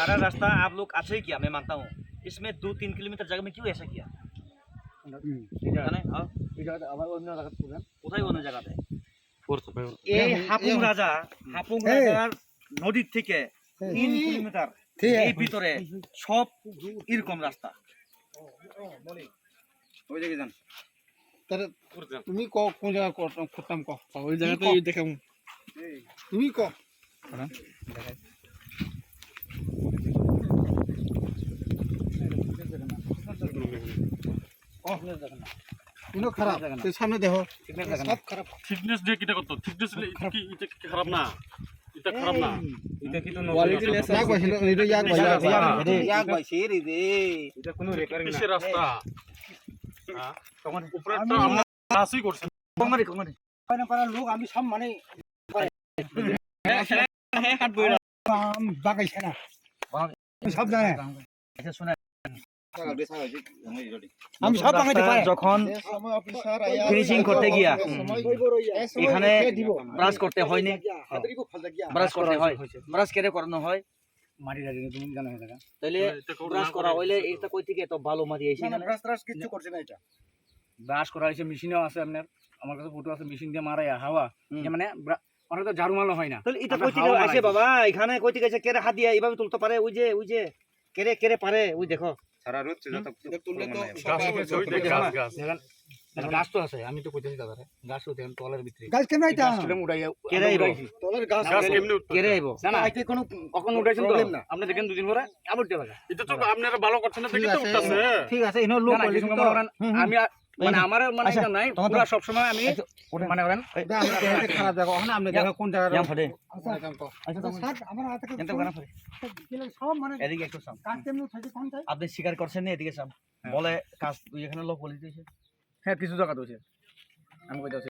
सारा रास्ता आप लोग अच्छा ही किया मैं मानता हूँ इसमें दो तीन किलोमीटर जगह में क्यों ऐसा किया জানে? हाँ? কোথায় অন্য জায়গাতে এই হাপুং রাজা হাপুং রাজার নদীর থেকে তিন কিলোমিটার এই ভিতরে সব এরকম রাস্তা ওই দিকে যান তাহলে তুমি ক কোন জায়গা করতাম করতাম ক ওই জায়গাতে দেখাম তুমি ক ইনো খারাপ। তুই সামনে দেখো। সব খারাপ। থিকনেস দিয়ে কিটা করতো? থিকনেস কি এটা খারাপ না? এটা খারাপ না। ইয়াক পাইছিল এটা ইয়াক ইয়াক বাইছে রে। রে কিসের রাস্তা? হ্যাঁ? উপরেরটা আমরা কাজই করছি। কমারে কমারে লোক আমি সব মানে বাগাইছে না। সব জানে। আচ্ছা শুনে আমি সব বাগাইতে পারি যখন ফিনিশিং করতে গিয়া। এখানে ব্রাশ করতে হয়নি ব্রাশ করতে হয়। ব্রাশ কেটে করানো হয়? মাটি লাগে তুমি জানো এটা তাহলে ব্রাশ করা হইলে এটা কই থেকে? এত ভালো মাটি আইছে এখানে। কিছু করছে না এটা। ব্রাশ করা হয়েছে মেশিনও আছে আপনার। আমার কাছে ফটো আছে মেশিন দিয়ে মারাই হাওয়া। মানে তো ঝাড়ু মারলে হয় না। তাহলে এটা কই থেকে আসে বাবা? এখানে কই থেকে আসে কেরে হাত দিয়া এইভাবে তুলতে পারে? ওই যে ওই যে। কেরে কেরে পারে? ওই দেখো। গাছ রোদ গাছ গাছ দেখেন দেখেন, গাছ তো আছে আমি তো কইতেছি দাদা গাছ তো দেখেন তলের ভিতরে। গাছ কেন এটা উড়াইয়া কেরে আইবো? তলের গাছ গাছ কেমনে কেরে আইবো। না না আইতে কোনো কখন উঠাইছেন তো? না। আপনি দেখেন দুদিন পরে আবার উঠতে এটা তো আপনারা ভালো করছেন না দেখে তো ঠিক আছে। উঠতাছে। ঠিক আছে ইনো লোক না, না, কিছু করেন, আমি মানে আমার মানে আচ্ছা, এটা নাই পুরো সব সময় আমি মানে করেন খারাপ জায়গা ওখানে আপনি দেখো কোন জায়গা জাম ফাটে আচ্ছা আমার হাতে ফাটে সব মানে এদিকে একটু সাম। কাজ কেমন থাকে কোন চাই আপনি স্বীকার করছেন না এদিকে সাম। বলে কাজ তুই এখানে লোক বলে দিয়েছে। হ্যাঁ কিছু জায়গা দিয়েছে আমি কইতাছি